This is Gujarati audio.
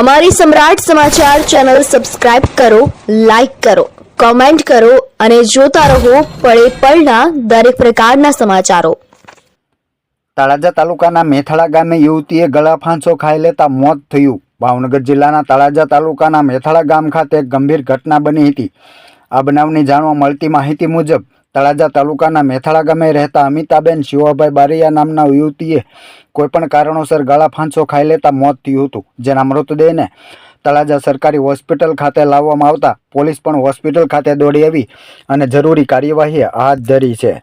અમારી સમ્રાટ સમાચાર ચેનલ સબસ્ક્રાઇબ કરો, લાઇક કરો, કોમેન્ટ કરો અને જોતા રહો પળે પળના દરેક પ્રકારના સમાચારો. તળાજા તાલુકાના મેથાળા ગામે યુવતીએ ગળા ફાંસો ખાઈ લેતા મોત થયું. ભાવનગર જિલ્લાના તળાજા તાલુકાના મેથાળા ગામ ખાતે ગંભીર ઘટના બની હતી. આ બનાવની જાણવા મળતી માહિતી મુજબ તળાજા તાલુકાના મેથાળા ગામે રહેતા અમિતાબેન શિવાભાઈ બારિયા નામના યુવતીએ કોઈપણ કારણોસર ગળા ફાંસો ખાઈ લેતા મોત થયું હતું, જેના મૃતદેહને તળાજા સરકારી હોસ્પિટલ ખાતે લાવવામાં આવતા પોલીસ પણ હોસ્પિટલ ખાતે દોડી આવી અને જરૂરી કાર્યવાહી હાથ ધરી છે.